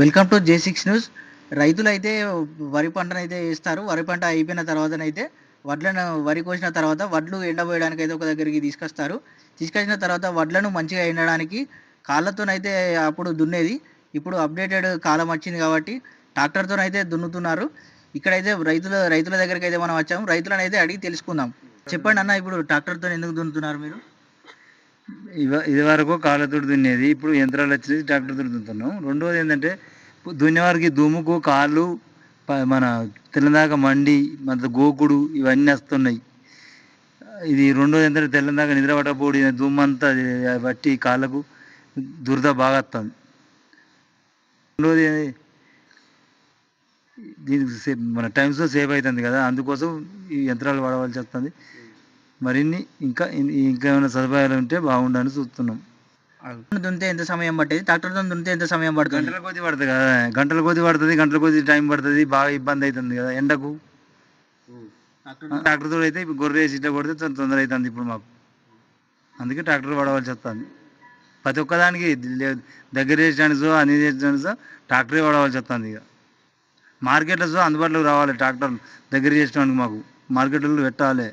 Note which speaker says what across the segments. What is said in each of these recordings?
Speaker 1: Welcome to J six news. రైతులు అయితే వరి పంటను అయితే వేస్తారు. వరి పంట అయిపోయిన తర్వాతనైతే వడ్లను వరి కోసిన తర్వాత వడ్లు ఎండబోయడానికి అయితే ఒక దగ్గరికి తీసుకొస్తారు. తీసుకొచ్చిన తర్వాత వడ్లను మంచిగా ఎండడానికి కాళ్ళతోనైతే అప్పుడు దున్నేది. ఇప్పుడు అప్డేటెడ్ కాలం వచ్చింది కాబట్టి ట్రాక్టర్తోనైతే దున్నుతున్నారు. ఇక్కడైతే రైతుల రైతుల దగ్గరికి అయితే మనం వచ్చాము. రైతులను అయితే అడిగి తెలుసుకుందాం. చెప్పండి అన్న ఇప్పుడు ట్రాక్టర్తో ఎందుకు దున్నుతున్నారు మీరు?
Speaker 2: ఇది వరకు కాళ్ళతోటి దున్నేది. ఇప్పుడు యంత్రాలు వచ్చినాయి ట్రాక్టర్ దున్నుతున్నాం. రెండోది ఏంటంటే దున్నేవారికి దుమ్ముకు కాళ్ళు మన తెల్లదాకా మండి మన గోకుడు ఇవన్నీ వస్తున్నాయి. ఇది రెండోది ఏంటంటే తెల్లదాకా నిద్ర పట్టకపోడి దుమ్మంతా బట్టి కాళ్ళకు దురద బాగా వస్తుంది రెండోది దీనికి సేఫ్ మన టైమ్స్ సేవ్ అవుతుంది కదా. అందుకోసం ఈ యంత్రాలు వాడవలసి వస్తుంది. మరిన్ని ఇంకా ఇంకా ఏమైనా సదుపాయాలు ఉంటే బాగుండని చూస్తున్నాం.
Speaker 1: దున్నితే ఎంత సమయం పట్టేది? ట్రాక్టర్తో దున్నితే ఎంత సమయం పడుతుంది?
Speaker 2: గంటల కొద్ది పడుతుంది కదా. గంటల కొద్ది పడుతుంది గంటల కొద్ది టైం పడుతుంది బాగా ఇబ్బంది అవుతుంది కదా. ఎండకు? ట్రాక్టర్ తోడు అయితే ఇప్పుడు గొర్రె వేసి ఇట్లా కొడితే తొందర అవుతుంది ఇప్పుడు మాకు. అందుకే ట్రాక్టర్ పడవలసి వస్తుంది. ప్రతి ఒక్కదానికి దగ్గర చేసడానికి అన్ని చేసడానికి ట్రాక్టరే పడవలసి వస్తుంది ఇక. మార్కెట్లో సో అందుబాటులోకి రావాలి ట్రాక్టర్ దగ్గర చేసడానికి మాకు. మార్కెట్లో పెట్టాలి.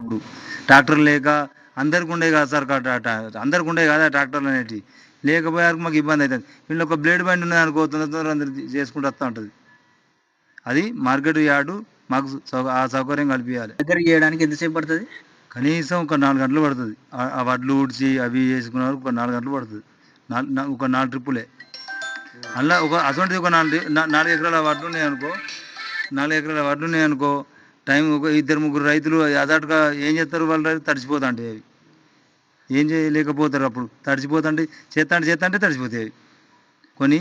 Speaker 2: ఇప్పుడు ట్రాక్టర్ లేక అందరికి ఉండే కదా సార్ అందరికి ఉండే కదా ట్రాక్టర్లు అనేటివి. లేకపోయారు మాకు ఇబ్బంది అవుతుంది. వీళ్ళు ఒక బ్లేడ్ బండి ఉన్నది అనుకో తొందర అందరు చేసుకుంటూ వస్తూ ఉంటుంది. అది మార్కెట్ యార్డు మాకు ఆ సౌకర్యం కల్పించాలి
Speaker 1: దగ్గర చేయడానికి ఎంతసేపు పడుతుంది?
Speaker 2: కనీసం ఒక నాలుగు గంటలు పడుతుంది. ఆ- వడ్లు ఊడ్చి అవి చేసుకున్న వరకు ఒక నాలుగు గంటలు పడుతుంది. నాలుగు ఒక నాలుగు ట్రిప్పులే. అలా ఒక అటువంటిది ఒక నాలుగు నాలుగు ఎకరాల వడ్లు ఉన్నాయి అనుకో నాలుగు ఎకరాల వడ్లు ఉన్నాయి అనుకో టైం ఒక ఇద్దరు ముగ్గురు రైతులు అదాటుగా ఏం చేస్తారు? వాళ్ళు రైతు అవి ఏం చేయలేకపోతారు అప్పుడు. తడిచిపోతుంటే చేస్తాంటే చేస్తాంటే తడిచిపోతాయి అవి. కొని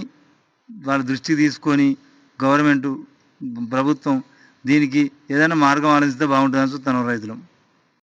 Speaker 2: వాళ్ళ దృష్టికి తీసుకొని గవర్నమెంట్ ప్రభుత్వం దీనికి ఏదైనా మార్గం ఆలోచిస్తే బాగుంటుందని చూస్తాను రైతులు.